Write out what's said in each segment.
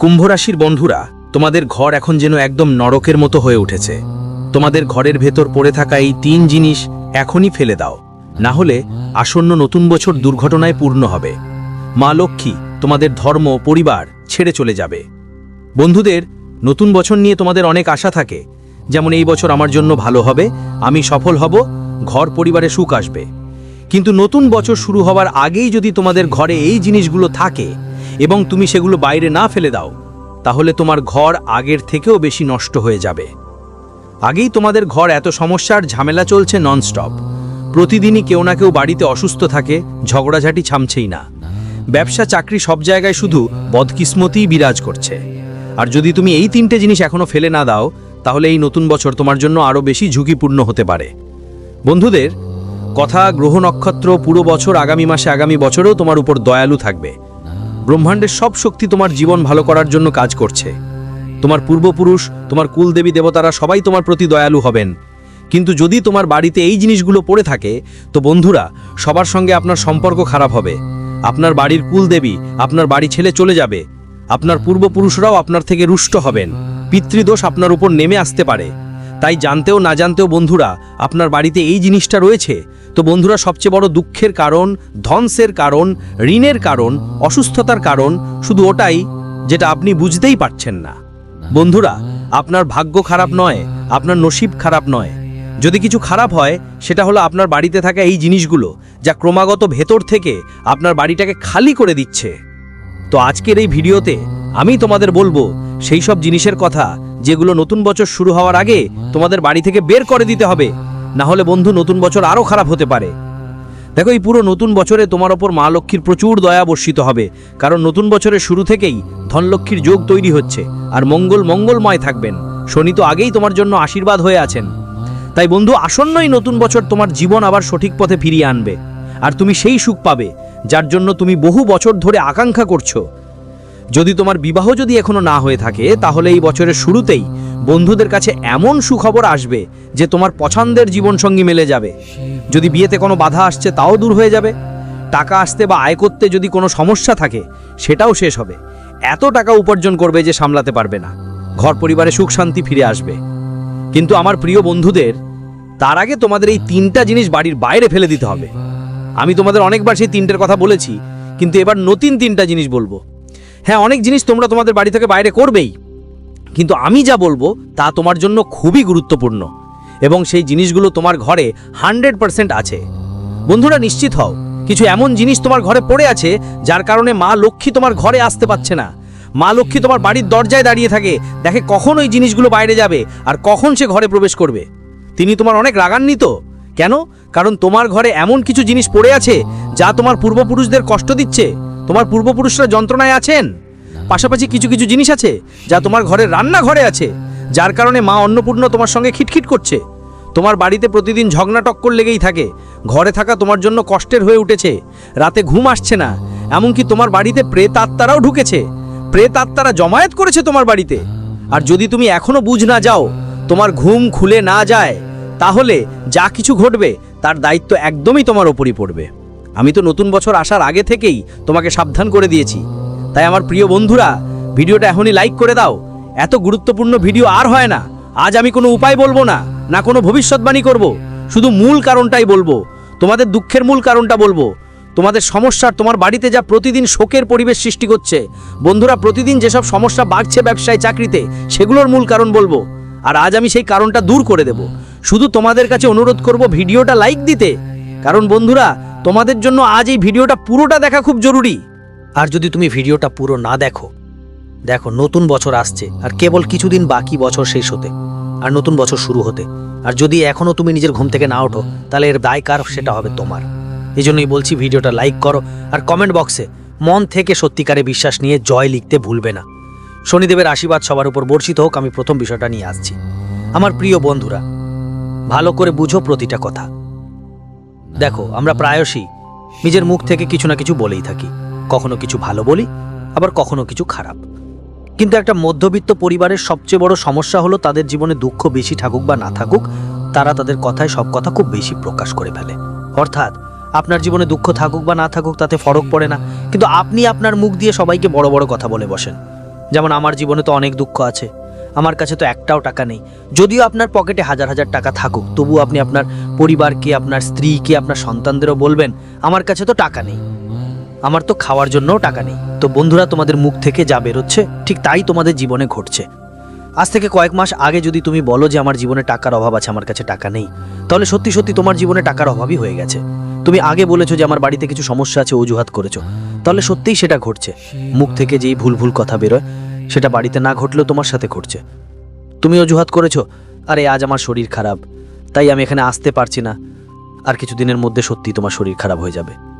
কুম্ভ রাশির বন্ধুরা, তোমাদের ঘর এখন যেন একদম নরকের মতো হয়ে উঠেছে। তোমাদের ঘরের ভেতর পড়ে থাকা এই তিন জিনিস এখনই ফেলে দাও। না হলে আসন্ন নতুন বছর দুর্ঘটনায় পূর্ণ হবে। মা লক্ষ্মী, তোমাদের ধর্ম, পরিবার ছেড়ে চলে যাবে। বন্ধুদের, নতুন বছর নিয়ে তোমাদের অনেক আশা থাকে। যেমন এই বছর আমার জন্য ভালো হবে, আমি সফল হব, ঘর পরিবারে সুখ আসবে। কিন্তু নতুন বছর শুরু হওয়ার আগেই যদি তোমাদের ঘরে এই জিনিসগুলো থাকে এবং তুমি সেগুলো বাইরে না ফেলে দাও, তাহলে তোমার ঘর আগের থেকেও বেশি নষ্ট হয়ে যাবে। আগেই তোমাদের ঘর এত সমস্যার ঝামেলা চলছে ননস্টপ। প্রতিদিনই কেউ না কেউ বাড়িতে অসুস্থ থাকে, ঝগড়াঝাটি ছামছেই না। ব্যবসা, চাকরি সব জায়গায় শুধু বদকিসমতিই বিরাজ করছে। আর যদি তুমি এই তিনটে জিনিস এখনও ফেলে না দাও, তাহলে এই নতুন বছর তোমার জন্য আরও বেশি ঝুঁকিপূর্ণ হতে পারে। বন্ধুদের, কথা, গ্রহ নক্ষত্র, পুরো বছর, আগামী মাসে, আগামী বছরেও তোমার উপর দয়ালু থাকবে। ব্রহ্মাণ্ডের সব শক্তি তোমার জীবন ভালো করার জন্য কাজ করছে। তোমার পূর্বপুরুষ, তোমার কুলদেবী দেবতারা সবাই তোমার প্রতি দয়ালু হবেন। কিন্তু যদি তোমার বাড়িতে এই জিনিসগুলো পড়ে থাকে, তো বন্ধুরা, সবার সঙ্গে আপনার সম্পর্ক খারাপ হবে। আপনার বাড়ির কুলদেবী, আপনার বাড়ি ছেলে চলে যাবে। আপনার পূর্বপুরুষরাও আপনার থেকে রুষ্ট হবেন। পিতৃদোষ আপনার উপর নেমে আসতে পারে। তাই জানতেও না জানতেও বন্ধুরা, আপনার বাড়িতে এই জিনিসটা রয়েছে? তো বন্ধুরা, সবচেয়ে বড় দুঃখের কারণ, ধ্বংসের কারণ, ঋণের কারণ, অসুস্থতার কারণ, শুধু ওটাই যেটা আপনি বুঝতেই পারছেন না। বন্ধুরা, আপনার ভাগ্য খারাপ নয়, আপনার নসিব খারাপ নয়। যদি কিছু খারাপ হয়, সেটা হলো আপনার বাড়িতে থাকা এই জিনিসগুলো, যা ক্রমাগত ভেতর থেকে আপনার বাড়িটাকে খালি করে দিচ্ছে। তো আজকের এই ভিডিওতে আমি তোমাদের বলব, সেই সব জিনিসের কথা, যেগুলো নতুন বছর শুরু হওয়ার আগে তোমাদের বাড়ি থেকে বের করে দিতে হবে না হলে বন্ধু, নতুন বছর আরও খারাপ হতে পারে। দেখো, এই পুরো নতুন বছরে তোমার ওপর মা লক্ষ্মীর প্রচুর দয়া বর্ষিত হবে, কারণ নতুন বছরের শুরু থেকেই ধনলক্ষ্মীর যোগ তৈরি হচ্ছে, আর মঙ্গল মঙ্গলময় থাকবেন। শনি তো আগেই তোমার জন্য আশীর্বাদ হয়ে আছেন। তাই বন্ধু, আসন্নই নতুন বছর তোমার জীবন আবার সঠিক পথে ফিরিয়ে আনবে, আর তুমি সেই সুখ পাবে, যার জন্য তুমি বহু বছর ধরে আকাঙ্ক্ষা করছ। যদি তোমার বিবাহ যদি এখনও না হয়ে থাকে, তাহলে এই বছরের শুরুতেই বন্ধুদের কাছে এমন সুখবর আসবে যে তোমার পছন্দের জীবনসঙ্গী মেলে যাবে। যদি বিয়েতে কোনো বাধা আসছে তাও দূর হয়ে যাবে। টাকা আসতে বা আয় করতে যদি কোনো সমস্যা থাকে, সেটাও শেষ হবে। এত টাকা উপার্জন করবে যে সামলাতে পারবে না। ঘর পরিবারে সুখ শান্তি ফিরে আসবে। কিন্তু আমার প্রিয় বন্ধুদের, তার আগে তোমাদের এই তিনটা জিনিস বাড়ির বাইরে ফেলে দিতে হবে। আমি তোমাদের অনেকবার সেই তিনটের কথা বলেছি, কিন্তু এবার নতুন তিনটা জিনিস বলব। হ্যাঁ অনেক জিনিস তোমরা তোমাদের বাড়ি থেকে বাইরে করবেই। কিন্তু আমি যা বলব তা তোমার জন্য খুবই গুরুত্বপূর্ণ এবং সেই জিনিসগুলো তোমার ঘরে হান্ড্রেড পার্সেন্ট আছে। বন্ধুরা, নিশ্চিত হও, কিছু এমন জিনিস তোমার ঘরে পড়ে আছে যার কারণে মা লক্ষ্মী তোমার ঘরে আসতে পারছে না। মা লক্ষ্মী তোমার বাড়ির দরজায় দাঁড়িয়ে থাকে, দেখে কখন ওই জিনিসগুলো বাইরে যাবে আর কখন সে ঘরে প্রবেশ করবে। তিনি তোমার অনেক রাগান্বিত। কেন? কারণ তোমার ঘরে এমন কিছু জিনিস পড়ে আছে যা তোমার পূর্বপুরুষদের কষ্ট দিচ্ছে। তোমার পূর্বপুরুষরা যন্ত্রণায় আছেন? পাশাপাশি কিছু কিছু জিনিস আছে যা তোমার ঘরের রান্নাঘরে আছে। যার কারণে মা অন্নপূর্ণ তোমার সঙ্গে খিটখিট করছে। তোমার বাড়িতে প্রতিদিন ঝগনা টক্কর লেগেই থাকে। ঘরে থাকা তোমার জন্য কষ্টের হয়ে উঠেছে। রাতে ঘুম আসছে না। এমনকি তোমার বাড়িতে প্রেত আত্মারাও ঢুকেছে। প্রেত আত্মারা জমায়েত করেছে তোমার বাড়িতে। আর যদি তুমি এখনও বুঝ না যাও, তোমার ঘুম খুলে না যায়, তাহলে যা কিছু ঘটবে, তার দায়িত্ব একদমই তোমার ওপরই পড়বে। আমি তো নতুন বছর আসার আগে থেকেই তোমাকে সাবধান করে দিয়েছি। তাই আমার প্রিয় বন্ধুরা, ভিডিওটা এখনই লাইক করে দাও। এত গুরুত্বপূর্ণ ভিডিও আর হয় না। আজ আমি কোনো উপায় বলব না না কোনো ভবিষ্যৎবাণী করব। শুধু মূল কারণটাই বলব। তোমাদের দুঃখের মূল কারণটা বলব। তোমাদের সমস্যার, তোমার বাড়িতে যা প্রতিদিন শোকের পরিবেশ সৃষ্টি করছে, বন্ধুরা প্রতিদিন যেসব সমস্যা বাড়ছে ব্যবসায়, চাকরিতে, সেগুলোর মূল কারণ বলব। আর আজ আমি সেই কারণটা দূর করে দেব। শুধু তোমাদের কাছে অনুরোধ করব ভিডিওটা লাইক দিতে। কারণ বন্ধুরা, তোমাদের জন্য আজ এই ভিডিওটা পুরোটা দেখা খুব জরুরি। আর যদি তুমি ভিডিওটা পুরো না দেখো দেখো নতুন বছর আসছে, আর কেবল কিছুদিন বাকি বছর শেষ হতে, আর নতুন বছর শুরু হতে। আর যদি এখনও তুমি নিজের ঘুম থেকে না ওঠো, তাহলে এর দায় কার সেটা হবে তোমার। এই জন্যই বলছি ভিডিওটা লাইক করো, আর কমেন্ট বক্সে মন থেকে সত্যিকারে বিশ্বাস নিয়ে জয় লিখতে ভুলবে না। শনিদেবের আশীর্বাদ সবার উপর বর্ষিত হোক, আমি প্রথম বিষয়টা নিয়ে আসছি। আমার প্রিয় বন্ধুরা, ভালো করে বুঝো প্রতিটা কথা। দেখো, আমরা প্রায়শই নিজের মুখ থেকে কিছু না কিছু বলেই থাকি। কখনো কিছু ভালো বলি, আবার কখনো কিছু খারাপ। কিন্তু একটা মধ্যবিত্ত পরিবারের সবচেয়ে বড় সমস্যা হলো তাদের জীবনে দুঃখ বেশি থাকুক বা না থাকুক, তারা তাদের কথায় সব কথা খুব বেশি প্রকাশ করে ফেলে। অর্থাৎ, আপনার জীবনে দুঃখ থাকুক বা না থাকুক, তাতে ফরক পড়ে না। কিন্তু আপনি আপনার মুখ দিয়ে সবাইকে বড় বড় কথা বলে বসেন। যেমন, আমার জীবনে তো অনেক দুঃখ আছে। আমার কাছে তো একটাও টাকা নেই। যদিও আপনার পকেটে হাজার হাজার টাকা থাকুক তবু আপনি আপনার পরিবারকে, আপনার স্ত্রীকে, আপনার সন্তানদেরও বলবেন, আমার কাছে তো টাকা নেই। আমার তো খাওয়ার জন্যও টাকা নেই। তো বন্ধুরা, তোমাদের মুখ থেকে যা বেরোচ্ছে, ঠিক তাই তোমাদের জীবনে ঘটছে। আজ থেকে কয়েক মাস আগে যদি তুমি বলো যে আমার জীবনে টাকার অভাব আছে, আমার কাছে টাকা নেই, তাহলে সত্যি সত্যি তোমার জীবনে টাকার অভাবই হয়ে গেছে। তুমি আগে বলেছ যে আমার বাড়িতে কিছু সমস্যা আছে, অজুহাত করেছ। তাহলে সত্যিই সেটা ঘটছে। মুখ থেকে যেই ভুল ভুল কথা বেরোয়, সেটা বাড়িতে না ঘটলেও তোমার সাথে ঘটছে। তুমি অজুহাত করেছ? আরে, আজ আমার শরীর খারাপ। তাই আমি এখানে আসতে পারছি না। আর কিছুদিনের মধ্যে সত্যি তোমার শরীর খারাপ হয়ে যাবে।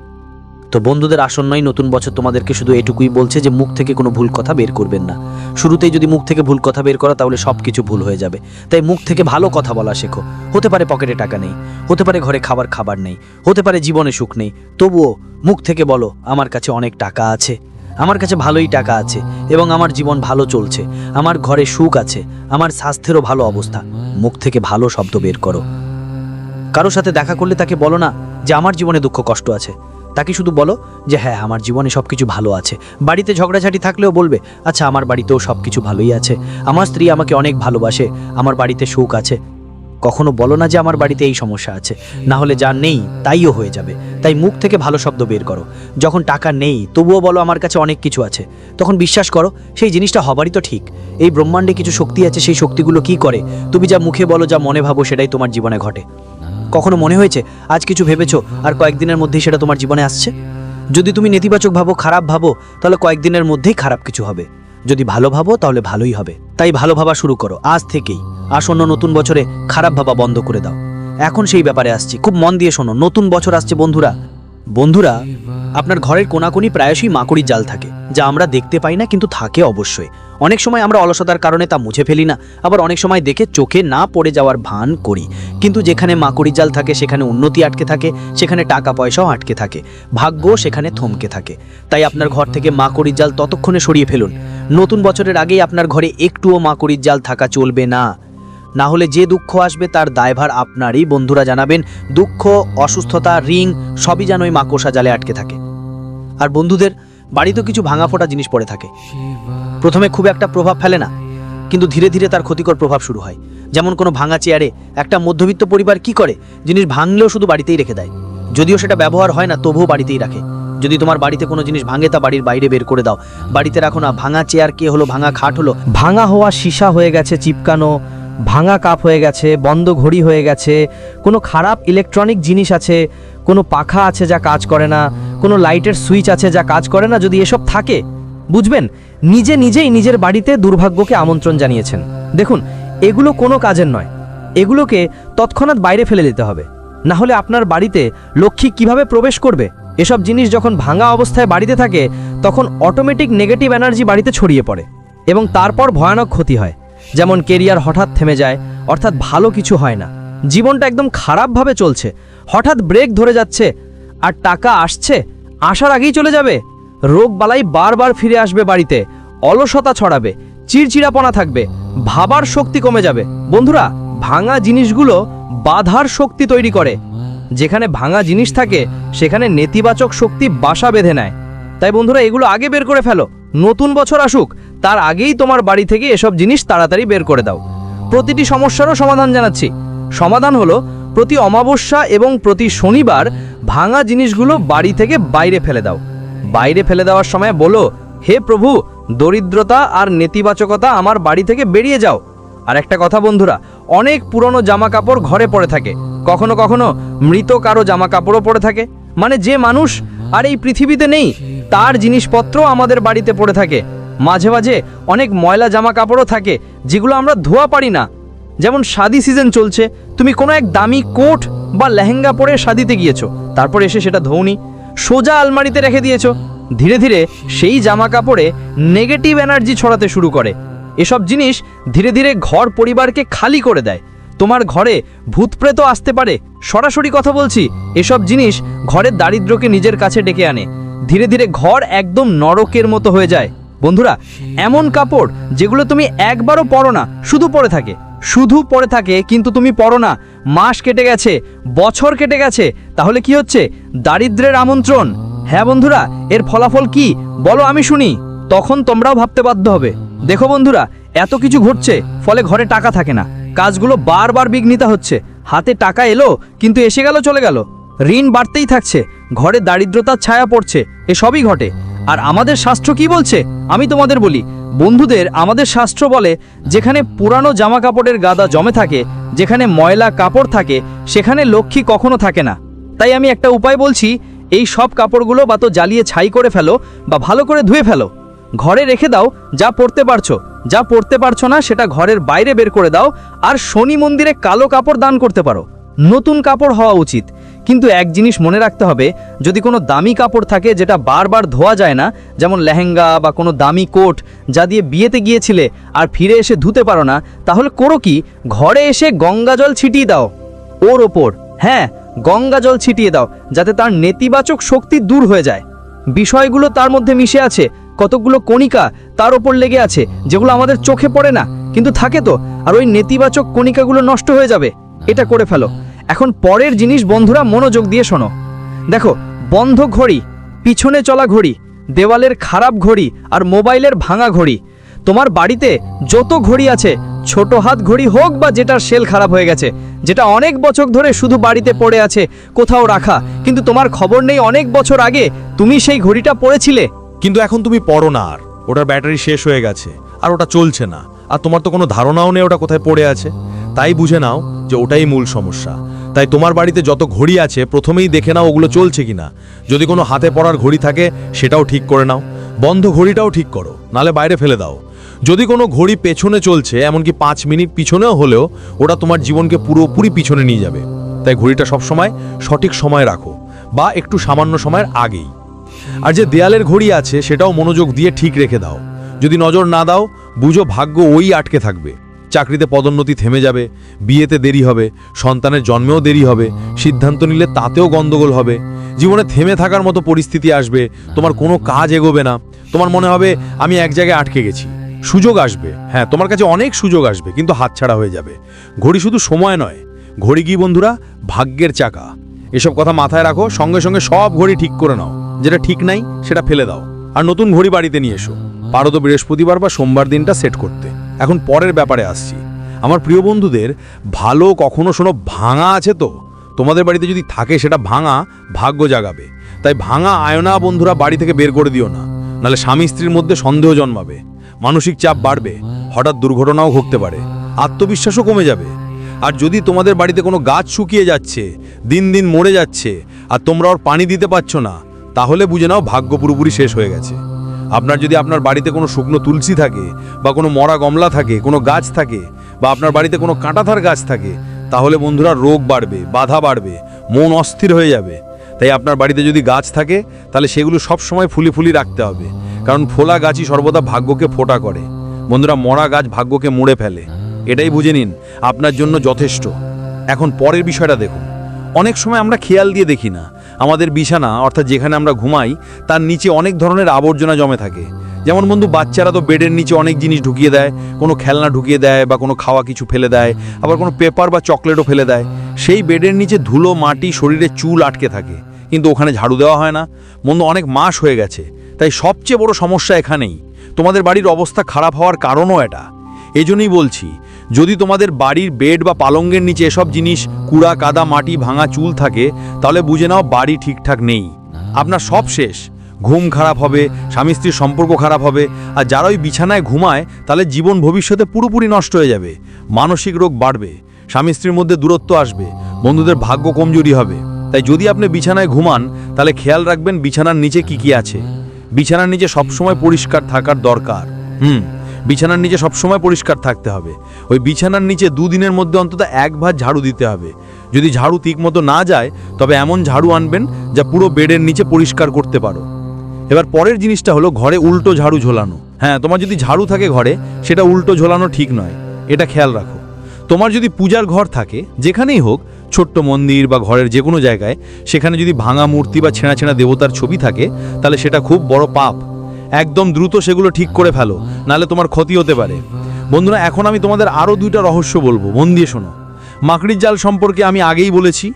তো বন্ধুদের আসন্নই নতুন বছর তোমাদেরকে শুধু এটুকুই বলছে যে মুখ থেকে কোনো ভুল কথা বের করবেন না। শুরুতেই যদি মুখ থেকে ভুল কথা বের করা, তাহলে সব কিছু ভুল হয়ে যাবে। তাই মুখ থেকে ভালো কথা বলা শেখো। হতে পারে পকেটে টাকা নেই, হতে পারে ঘরে খাবার খাবার নেই, হতে পারে জীবনে সুখ নেই। তবুও মুখ থেকে বলো, আমার কাছে অনেক টাকা আছে। আমার কাছে ভালোই টাকা আছে এবং আমার জীবন ভালো চলছে। আমার ঘরে সুখ আছে, আমার স্বাস্থ্যেরও ভালো অবস্থা। মুখ থেকে ভালো শব্দ বের করো। কারোর সাথে দেখা করলে তাকে বলো না যে আমার জীবনে দুঃখ কষ্ট আছে। তাকে শুধু বলো যে হ্যাঁ আমার জীবনে সব কিছু ভালো আছে। বাড়িতে ঝগড়াঝাটি থাকলেও বলবে আচ্ছা আমার বাড়িতেও সব কিছু ভালোই আছে। আমার স্ত্রী আমাকে অনেক ভালোবাসে, আমার বাড়িতে সুখ আছে। কখনো বলো না যে আমার বাড়িতে এই সমস্যা আছে। না হলে যা নেই, তাইও হয়ে যাবে। তাই মুখ থেকে ভালো শব্দ বের করো। যখন টাকা নেই, তবুও বলো আমার কাছে অনেক কিছু আছে। তখন বিশ্বাস করো, সেই জিনিসটা হবারই তো ঠিক। এই ব্রহ্মাণ্ডে কিছু শক্তি আছে, সেই শক্তিগুলো কি করে? তুমি যা মুখে বলো, যা মনে ভাবো, সেটাই তোমার জীবনে ঘটে। কখনো মনে হয়েছে আজ কিছু ভেবেছো আর কয়েকদিনের মধ্যেই সেটা তোমার জীবনে আসছে? যদি তুমি নেতিবাচক ভাবো, খারাপ ভাবো, তাহলে কয়েকদিনের মধ্যেই খারাপ কিছু হবে। যদি ভালো ভাবো, তাহলে ভালোই হবে। তাই ভালো ভাবা শুরু করো, আজ থেকেই। আসন্ন নতুন বছরে খারাপ ভাবা বন্ধ করে দাও। এখন সেই ব্যাপারে আসছি। খুব মন দিয়ে শোনো, নতুন বছর আসছে বন্ধুরা। বন্ধুরা আপনার ঘরের কোনাকুনি প্রায়শই মাকড়ির জাল থাকে, যা আমরা দেখতে পাই না কিন্তু থাকে অবশ্যই। অনেক সময় আমরা অলসতার কারণে তা মুছে ফেলি না, আবার অনেক সময় দেখে চোখে না পড়ে যাওয়ার ভান করি। কিন্তু যেখানে মাকড়ির জাল থাকে, সেখানে উন্নতি আটকে থাকে, সেখানে টাকা পয়সাও আটকে থাকে, ভাগ্য সেখানে থমকে থাকে। তাই আপনার ঘর থেকে মাকড়ির জাল ততক্ষণে সরিয়ে ফেলুন। নতুন বছরের আগেই আপনার ঘরে একটুও মাকড়ির জাল থাকা চলবে না। না হলে যে দুঃখ আসবে তার দায়ভার আপনারই। বন্ধুরা জানাবেন, দুঃখ, অসুস্থতা রিং সবই যেন ওই মাকড়সা জালে আটকে থাকে। আর বন্ধুদের বাড়িতেও কিছু ভাঙা ফোটা জিনিস পড়ে থাকে। প্রথমে খুব একটা প্রভাব ফেলে না, কিন্তু ধীরে ধীরে তার ক্ষতিকর প্রভাব শুরু হয়। যেমন কোনো ভাঙা চেয়ারে একটা মধ্যবিত্ত পরিবার কি করে, জিনিস ভাঙলেও শুধু বাড়িতেই রেখে দেয়। যদিও সেটা ব্যবহার হয় না, তবুও বাড়িতেই রাখে। যদি তোমার বাড়িতে কোনো জিনিস ভাঙে তা বাড়ির বাইরে বের করে দাও। বাড়িতে রাখো না, ভাঙা চেয়ার কে হলো, ভাঙা খাট হলো। ভাঙা হওয়া সীসা হয়ে গেছে, চিপকানো। ভাঙা কাপ হয়ে গেছে, বন্ধ ঘড়ি হয়ে গেছে। কোনো খারাপ ইলেকট্রনিক জিনিস আছে, কোনো পাখা আছে যা কাজ করে না। কোনো লাইটের সুইচ আছে যা কাজ করে না যদি এসব থাকে? বুঝবেন, নিজে নিজেই নিজের বাড়িতে দুর্ভাগ্যকে আমন্ত্রণ জানিয়েছেন। দেখুন, এগুলো কোনো কাজের নয়। এগুলোকে তৎক্ষণাৎ বাইরে ফেলে দিতে হবে। না হলে আপনার বাড়িতে লক্ষ্মী কীভাবে প্রবেশ করবে? এসব জিনিস যখন ভাঙা অবস্থায় বাড়িতে থাকে, তখন অটোমেটিক নেগেটিভ এনার্জি বাড়িতে ছড়িয়ে পড়ে এবং তারপর ভয়ানক ক্ষতি হয়। যেমন কেরিয়ার হঠাৎ থেমে যায়, অর্থাৎ ভালো কিছু হয় না। জীবনটা একদম খারাপভাবে চলছে। হঠাৎ ব্রেক ধরে যাচ্ছে, আর টাকা আসছে আসার আগেই চলে যাবে। রোগ বালাই বারবার ফিরে আসবে বাড়িতে, অলসতা ছড়াবে, চিড়চিড়াপনা থাকবে, ভাবার শক্তি কমে যাবে। বন্ধুরা, ভাঙা জিনিসগুলো বাধার শক্তি তৈরি করে। যেখানে ভাঙা জিনিস থাকে, সেখানে নেতিবাচক শক্তি বাসা বেঁধে নেয়। তাই বন্ধুরা, এগুলো আগে বের করে ফেলো। নতুন বছর আসুক, তার আগেই তোমার বাড়ি থেকে এসব জিনিস তাড়াতাড়ি বের করে দাও। প্রতিটি সমস্যারও সমাধান জানাচ্ছি। সমাধান হলো প্রতি অমাবস্যা এবং প্রতি শনিবার ভাঙা জিনিসগুলো বাড়ি থেকে বাইরে ফেলে দাও। বাইরে ফেলে দেওয়ার সময় বলো, হে প্রভু, দরিদ্রতা আর নেতিবাচকতা আমার বাড়ি থেকে বেরিয়ে যাও। আর একটা কথা বন্ধুরা, অনেক পুরনো জামা কাপড় ঘরে পড়ে থাকে। কখনো কখনো মৃত কারও জামা কাপড়ও পড়ে থাকে। মানে যে মানুষ আর এই পৃথিবীতে নেই, তার জিনিসপত্র আমাদের বাড়িতে পড়ে থাকে। মাঝে মাঝে অনেক ময়লা জামা কাপড়ও থাকে, যেগুলো আমরা ধোয়া পারি না। যেমন শাদি সিজন চলছে, তুমি কোনো এক দামি কোট বা লেহেঙ্গা পরে শাদিতে গিয়েছো, তারপর এসে সেটা ধৌনি সোজা আলমারিতে রেখে দিয়েছ। ধীরে ধীরে সেই জামা কাপড়ে নেগেটিভ এনার্জি ছড়াতে শুরু করে। এসব জিনিস ধীরে ধীরে ঘর পরিবারকে খালি করে দেয়। তোমার ঘরে ভূতপ্রেত আসতে পারে, সরাসরি কথা বলছি, এসব জিনিস ঘরের দারিদ্র্যকে নিজের কাছে ডেকে আনে। ধীরে ধীরে ঘর একদম নরকের মতো হয়ে যায়। বন্ধুরা, এমন কাপড় যেগুলো তুমি একবারও পরো না, শুধু পরে থাকে। শুধু পড়ে থাকে, কিন্তু তুমি পড়ো না। মাস কেটে গেছে, বছর কেটে গেছে। তাহলে কি হচ্ছে? দারিদ্রের আমন্ত্রণ। হ্যাঁ বন্ধুরা, এর ফলাফল কি? বলো আমি শুনি। তখন তোমরাও ভাবতে বাধ্য হবে। দেখো বন্ধুরা, এত কিছু ঘটছে, ফলে ঘরে টাকা থাকে না। কাজগুলো বারবার বিঘ্নিত হচ্ছে। হাতে টাকা এলো, কিন্তু এসে গেল, চলে গেল। ঋণ বাড়তেই থাকছে। ঘরে দারিদ্রতার ছায়া পড়ছে। এসবই ঘটে। আর আমাদের শাস্ত্র কি বলছে? আমি তোমাদের বলি, বন্ধুদের আমাদের শাস্ত্র বলে, যেখানে পুরানো জামা কাপড়ের গাদা জমে থাকে, যেখানে ময়লা কাপড় থাকে, সেখানে লক্ষ্মী কখনো থাকে না। তাই আমি একটা উপায় বলছি, এই সব কাপড়গুলো বা তো জ্বালিয়ে ছাই করে ফেলো বা ভালো করে ধুয়ে ফেলো। ঘরে রেখে দাও যা পড়তে পারছ। যা পড়তে পারছ না, সেটা ঘরের বাইরে বের করে দাও, আর শনি মন্দিরে কালো কাপড় দান করতে পারো। নতুন কাপড় হওয়া উচিত। কিন্তু এক জিনিস মনে রাখতে হবে, যদি কোনো দামি কাপড় থাকে যেটা বারবার ধোয়া যায় না, যেমন লেহেঙ্গা বা কোনো দামি কোট যা দিয়ে বিয়েতে গিয়েছিলে আর ফিরে এসে ধুতে পারো না, তাহলে করো কি? ঘরে এসে গঙ্গা জল ছিটিয়ে দাও ওর ওপর। হ্যাঁ গঙ্গা জল ছিটিয়ে দাও, যাতে তার নেতিবাচক শক্তি দূর হয়ে যায়। বিষয়গুলো তার মধ্যে মিশে আছে কতগুলো কণিকা তার ওপর লেগে আছে, যেগুলো আমাদের চোখে পড়ে না, কিন্তু থাকে তো, আর ওই নেতিবাচক কণিকাগুলো নষ্ট হয়ে যাবে। এটা করে ফেলো। এখন পরের জিনিস বন্ধুরা মনোযোগ দিয়ে শোনো। দেখো, বন্ধ ঘড়ি, পিছনে চলা ঘড়ি, দেওয়ালের খারাপ ঘড়ি আর মোবাইলের ভাঙা ঘড়ি। তোমার বাড়িতে যত ঘড়ি আছে, ছোট হাত ঘড়ি হোক বা যেটার সেল খারাপ হয়ে গেছে, যেটা অনেক বছর ধরে শুধু বাড়িতে পড়ে আছে, কোথাও রাখা, কিন্তু তোমার খবর নেই অনেক বছর আগে তুমি সেই ঘড়িটা পড়েছিলে। কিন্তু এখন তুমি পড়ো না আর। ওটার ব্যাটারি শেষ হয়ে গেছে, আর ওটা চলছে না, আর তোমার তো কোনো ধারণাও নেই ওটা কোথায় পড়ে আছে। তাই বুঝে নাও যে ওটাই মূল সমস্যা। তাই তোমার বাড়িতে যত ঘড়ি আছে, প্রথমেই দেখে নাও ওগুলো চলছে কিনা। যদি কোনো হাতে পড়ার ঘড়ি থাকে, সেটাও ঠিক করে নাও। বন্ধ ঘড়িটাও ঠিক করো, নালে বাইরে ফেলে দাও। যদি কোনো ঘড়ি পেছনে চলছে, এমনকি পাঁচ মিনিট পিছনেও হলেও, ওটা তোমার জীবনকে পুরোপুরি পিছনে নিয়ে যাবে। তাই ঘড়িটা সবসময় সঠিক সময় রাখো, বা একটু সামান্য সময়ের আগেই। আর যে দেয়ালের ঘড়ি আছে, সেটাও মনোযোগ দিয়ে ঠিক রেখে দাও। যদি নজর না দাও, বুঝো ভাগ্য ওই আটকে থাকবে। চাকরিতে পদোন্নতি থেমে যাবে, বিয়েতে দেরি হবে, সন্তানের জন্মেও দেরি হবে, সিদ্ধান্ত নিলে তাতেও গন্ডগোল হবে। জীবনে থেমে থাকার মতো পরিস্থিতি আসবে, তোমার কোনো কাজ এগোবে না। তোমার মনে হবে, আমি এক জায়গায় আটকে গেছি। সুযোগ আসবে হ্যাঁ তোমার কাছে অনেক সুযোগ আসবে, কিন্তু হাতছাড়া হয়ে যাবে। ঘড়ি শুধু সময় নয়, ঘড়ি কি বন্ধুরা? ভাগ্যের চাকা। এসব কথা মাথায় রাখো, সঙ্গে সঙ্গে সব ঘড়ি ঠিক করে নাও। যেটা ঠিক নাই, সেটা ফেলে দাও। আর নতুন ঘড়ি বাড়িতে নিয়ে এসো। পারো তো বৃহস্পতিবার বা সোমবার দিনটা সেট করতে। এখন পরের ব্যাপারে আসছি। আমার প্রিয় বন্ধুদের, ভালো কখনো শোনো ভাঙা আছে তো? তোমাদের বাড়িতে যদি থাকে সেটা ভাঙা, ভাগ্য জাগাবে। তাই ভাঙা আয়না বন্ধুরা বাড়ি থেকে বের করে দিও না। নাহলে স্বামী স্ত্রীর মধ্যে সন্দেহ জন্মাবে। মানসিক চাপ বাড়বে। হঠাৎ দুর্ঘটনাও ঘটতে পারে। আত্মবিশ্বাসও কমে যাবে। আর যদি তোমাদের বাড়িতে কোনো গাছ শুকিয়ে যাচ্ছে, দিন দিন মরে যাচ্ছে, আর তোমরা ওর পানি দিতে পারছ না, তাহলে বুঝে নাও ভাগ্য পুরোপুরি শেষ হয়ে গেছে। আপনার যদি আপনার বাড়িতে কোনো শুকনো তুলসী থাকে বা কোনো মরা গমলা থাকে, কোনো গাছ থাকে বা আপনার বাড়িতে কোনো কাঁটাথার গাছ থাকে, তাহলে বন্ধুরা রোগ বাড়বে, বাধা বাড়বে, মন অস্থির হয়ে যাবে। তাই আপনার বাড়িতে যদি গাছ থাকে, তাহলে সেগুলো সব সময় ফুলি ফুলি রাখতে হবে। কারণ ফোলা গাছই সর্বদা ভাগ্যকে ফোটা করে। বন্ধুরা, মরা গাছ ভাগ্যকে মুড়ে ফেলে। এটাই বুঝে নিন, আপনার জন্য যথেষ্ট। এখন পরের বিষয়টা দেখুন। অনেক সময় আমরা খেয়াল দিয়ে দেখি না। আমাদের বিছানা, অর্থাৎ যেখানে আমরা ঘুমাই, তার নিচে অনেক ধরনের আবর্জনা জমে থাকে। যেমন বন্ধু, বাচ্চারা তো বেডের নিচে অনেক জিনিস ঢুকিয়ে দেয়। কোনো খেলনা ঢুকিয়ে দেয় বা কোনো খাওয়া কিছু ফেলে দেয়, আবার কোনো পেপার বা চকলেটও ফেলে দেয়। সেই বেডের নিচে ধুলো, মাটি, শরীরে চুল আটকে থাকে। কিন্তু ওখানে ঝাড়ু দেওয়া হয় না। বন্ধু, অনেক মাস হয়ে গেছে। তাই সবচেয়ে বড় সমস্যা এখানেই। তোমাদের বাড়ির অবস্থা খারাপ হওয়ার কারণও এটা। এজন্যই বলছি যদি তোমাদের বাড়ির বেড বা পালঙ্গের নিচে এসব জিনিস, কুড়া, কাদা, মাটি, ভাঙা, চুল থাকে, তাহলে বুঝে নাও বাড়ি ঠিকঠাক নেই। আপনার সব শেষ। ঘুম খারাপ হবে, স্বামী স্ত্রীর সম্পর্ক খারাপ হবে, আর যারা ওই বিছানায় ঘুমায়, তাহলে জীবন ভবিষ্যতে পুরোপুরি নষ্ট হয়ে যাবে। মানসিক রোগ বাড়বে, স্বামী স্ত্রীর মধ্যে দূরত্ব আসবে, বন্ধুদের ভাগ্য কমজোরি হবে। তাই যদি আপনি বিছানায় ঘুমান, তাহলে খেয়াল রাখবেন বিছানার নিচে কি কি আছে। বিছানার নিচে সবসময় পরিষ্কার থাকার দরকার। হুম। বিছানার নিচে সবসময় পরিষ্কার থাকতে হবে। ওই বিছানার নিচে দুদিনের মধ্যে অন্তত একবার ঝাড়ু দিতে হবে। যদি ঝাড়ু ঠিক মতো না যায়, তবে এমন ঝাড়ু আনবেন যা পুরো বেডের নিচে পরিষ্কার করতে পারো। এবার পরের জিনিসটা হলো ঘরে উল্টো ঝাড়ু ঝোলানো। হ্যাঁ তোমার যদি ঝাড়ু থাকে ঘরে, সেটা উল্টো ঝোলানো ঠিক নয়। এটা খেয়াল রাখো। তোমার যদি পূজার ঘর থাকে, যেখানেই হোক, ছোট্ট মন্দির বা ঘরের যে কোনো জায়গায়, সেখানে যদি ভাঙা মূর্তি বা ছেঁড়া ছেঁড়া দেবতার ছবি থাকে, তাহলে সেটা খুব বড় পাপ। একদম দ্রুত সেগুলো ঠিক করে ফেলো, নালে তোমার ক্ষতি হতে পারে। বন্ধুরা, এখন আমি তোমাদের আরও দুইটা রহস্য বলব, মন দিয়ে শোনো। মাকড়ির জাল সম্পর্কে আমি আগেই বলেছি,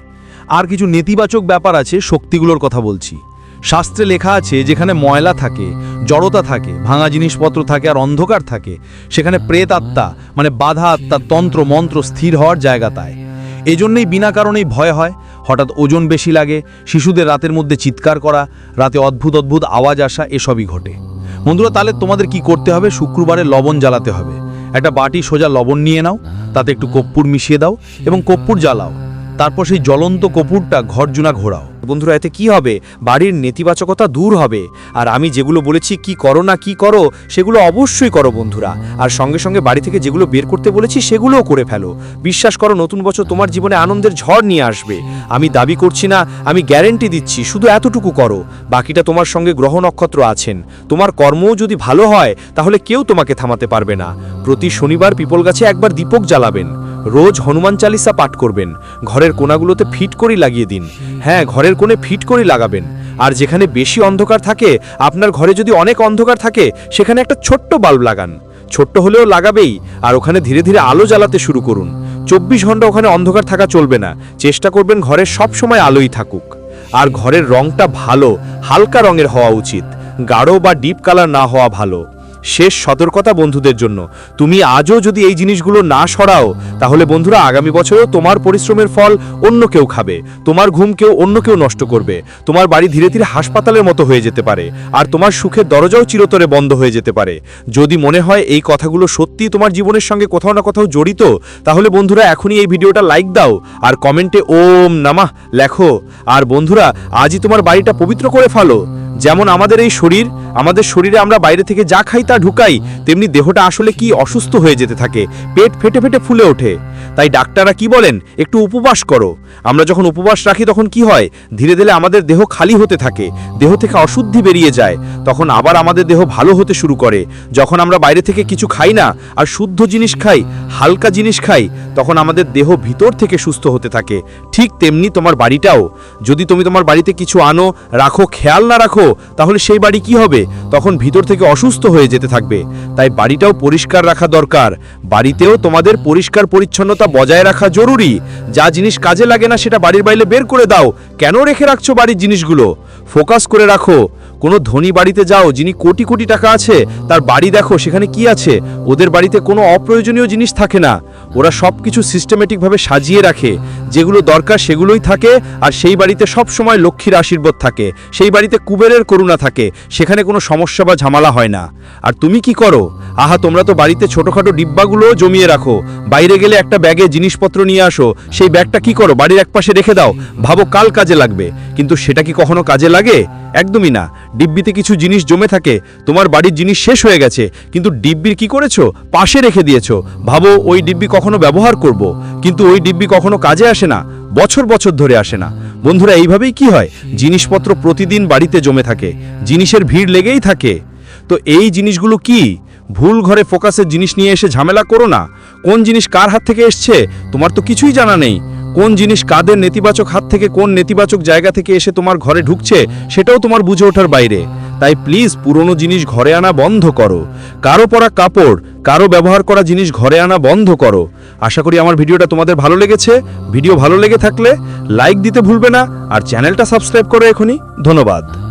আর কিছু নেতিবাচক ব্যাপার আছে, শক্তিগুলোর কথা বলছি। শাস্ত্রে লেখা আছে, যেখানে ময়লা থাকে, জড়তা থাকে, ভাঙা জিনিসপত্র থাকে, আর অন্ধকার থাকে, সেখানে প্রেত আত্মা মানে বাধা আত্মা, তন্ত্র, মন্ত্র স্থির হওয়ার জায়গা তাই। এজন্যই বিনা কারণেই ভয় হয়, হঠাৎ ওজন বেশি লাগে, শিশুদের রাতের মধ্যে চিৎকার করা, রাতে অদ্ভুত অদ্ভুত আওয়াজ আসা, এসবই ঘটে। বন্ধুরা, তাহলে তোমাদের কি করতে হবে? শুক্রবারে লবণ জ্বালাতে হবে। একটা বাটি সোজা লবণ নিয়ে নাও, তাতে একটু কর্পূর মিশিয়ে দাও এবং কর্পূর জ্বালাও। তারপর সেই জ্বলন্ত কর্পূরটা ঘরজুনা ঘোরাও। বন্ধুরা, এতে কি হবে? বাড়ির নেতিবাচকতা দূর হবে। আর আমি যেগুলো বলেছি, কি করো না কি করো, সেগুলো অবশ্যই করো বন্ধুরা। আর সঙ্গে সঙ্গে বাড়ি থেকে যেগুলো বের করতে বলেছি, সেগুলোও করে ফেলো। বিশ্বাস করো, নতুন বছর তোমার জীবনে আনন্দের ঝড় নিয়ে আসবে। আমি দাবি করছি না, আমি গ্যারেন্টি দিচ্ছি, শুধু এতটুকু করো। বাকিটা তোমার সঙ্গে গ্রহ নক্ষত্র আছেন। তোমার কর্মও যদি ভালো হয়, তাহলে কেউ তোমাকে থামাতে পারবে না। প্রতি শনিবার পিপল গাছে একবার দীপক জ্বালাবেন। রোজ হনুমান চালিসা পাঠ করবেন। ঘরের কোনাগুলোতে ফিট করে লাগিয়ে দিন। হ্যাঁ ঘরের কোণে ফিট করে লাগাবেন। আর যেখানে বেশি অন্ধকার থাকে, আপনার ঘরে যদি অনেক অন্ধকার থাকে, সেখানে একটা ছোট্ট বাল্ব লাগান। ছোট্ট হলেও লাগাবেই, আর ওখানে ধীরে ধীরে আলো জ্বালাতে শুরু করুন। চব্বিশ ঘণ্টা ওখানে অন্ধকার থাকা চলবে না। চেষ্টা করবেন ঘরের সব সময় আলোই থাকুক। আর ঘরের রংটা ভালো, হালকা রঙের হওয়া উচিত। গাঢ় বা ডিপ কালার না হওয়া ভালো। শেষ সতর্কতা বন্ধুদের জন্য। তুমি আজও যদি এই জিনিসগুলো না সরাও, তাহলে বন্ধুরা আগামী বছরেও তোমার পরিশ্রমের ফল অন্য কেউ খাবে। তোমার ঘুম কেউ অন্য কেউ নষ্ট করবে। তোমার বাড়ি ধীরে ধীরে হাসপাতালের মতো হয়ে যেতে পারে। আর তোমার সুখের দরজাও চিরতরে বন্ধ হয়ে যেতে পারে। যদি মনে হয় এই কথাগুলো সত্যি তোমার জীবনের সঙ্গে কোথাও না কোথাও জড়িত, তাহলে বন্ধুরা এখনই এই ভিডিওটা লাইক দাও আর কমেন্টে ওম নামাহ লেখো। আর বন্ধুরা, আজই তোমার বাড়িটা পবিত্র করে ফেলো। যেমন আমাদের এই শরীর, আমাদের শরীরে আমরা বাইরে থেকে যা খাই তা ঢুকাই, তেমনি দেহটা আসলে কি অসুস্থ হয়ে যেতে থাকে, পেট ফেটে ফেটে ফুলে ওঠে। তাই ডাক্তাররা কি বলেন? একটু উপবাস করো। আমরা যখন উপবাস রাখি তখন কি হয়? ধীরে ধীরে আমাদের দেহ খালি হতে থাকে, দেহ থেকে অশুদ্ধি বেরিয়ে যায়, তখন আবার আমাদের দেহ ভালো হতে শুরু করে। যখন আমরা বাইরে থেকে কিছু খাই না, আর শুদ্ধ জিনিস খাই, হালকা জিনিস খাই, তখন আমাদের দেহ ভিতর থেকে সুস্থ হতে থাকে। ঠিক তেমনি তোমার বাড়িটাও। যদি তুমি তোমার বাড়িতে কিছু আনো, রাখো, খেয়াল না রাখো তাহলে সেই বাড়ি কি হবে? তখন ভিতর থেকে অসুস্থ হয়ে যেতে থাকবে। তাই বাড়িটাও পরিষ্কার রাখা দরকার। বাড়িতেও তোমাদের পরিষ্কার পরিচ্ছন্নতা বজায় রাখা জরুরি। যা জিনিস কাজে লাগে না সেটা বাড়ির বাইরে বের করে দাও। কেন রেখে রাখছো বাড়ির জিনিসগুলো? ফোকাস করে রাখো। কোনো ধনী বাড়িতে যাও যিনি কোটি কোটি টাকা আছে, তার বাড়ি দেখো সেখানে কি আছে। ওদের বাড়িতে কোনো অপ্রয়োজনীয় জিনিস থাকে না। ওরা সব কিছু সিস্টেমেটিকভাবে সাজিয়ে রাখে। যেগুলো দরকার সেগুলোই থাকে, আর সেই বাড়িতে সব সময় লক্ষ্মীর আশীর্বাদ থাকে। সেই বাড়িতে কুবেরের করুণা থাকে, সেখানে কোনো সমস্যা বা ঝামেলা হয় না। আর তুমি কি করো? আহা, তোমরা তো বাড়িতে ছোটখাটো ডিব্বাগুলোও জমিয়ে রাখো। বাইরে গেলে একটা ব্যাগে জিনিসপত্র নিয়ে আসো। সেই ব্যাগটা কি করো? বাড়ির একপাশে রেখে দাও। ভাবো কাল কাজে লাগবে। কিন্তু সেটা কি কখনো কাজে লাগে? একদমই না। ডিব্বিতে কিছু জিনিস জমে থাকে। তোমার বাড়ির জিনিস শেষ হয়ে গেছে। কিন্তু ডিব্বির কি করেছ? পাশে রেখে দিয়েছ। ভাবো ওই ডিব্বি কখনো ব্যবহার করব। কিন্তু ওই ডিব্বি কখনো কাজে আসে না, বছর বছর ধরে আসে না। বন্ধুরা, এইভাবেই কি হয়? জিনিসপত্র প্রতিদিন বাড়িতে জমে থাকে, জিনিসের ভিড় লেগেই থাকে। তো এই জিনিসগুলো কি? ভুল ঘরে ফোকাসের জিনিস নিয়ে এসে ঝামেলা করো না। কোন জিনিস কার হাত থেকে এসছে, তোমার তো কিছুই জানা নেই। কোন জিনিস কাদের নেতিবাচক হাত থেকে, কোন নেতিবাচক জায়গা থেকে এসে তোমার ঘরে ঢুকছে, সেটাও তোমার বুঝে ওঠার বাইরে। তাই প্লিজ পুরনো জিনিস ঘরে আনা বন্ধ করো। কারও পরা কাপড়, কারও ব্যবহার করা জিনিস ঘরে আনা বন্ধ করো। আশা করি আমার ভিডিওটা তোমাদের ভালো লেগেছে। ভিডিও ভালো লেগে থাকলে লাইক দিতে ভুলবে না, আর চ্যানেলটা সাবস্ক্রাইব করো এখনই। ধন্যবাদ।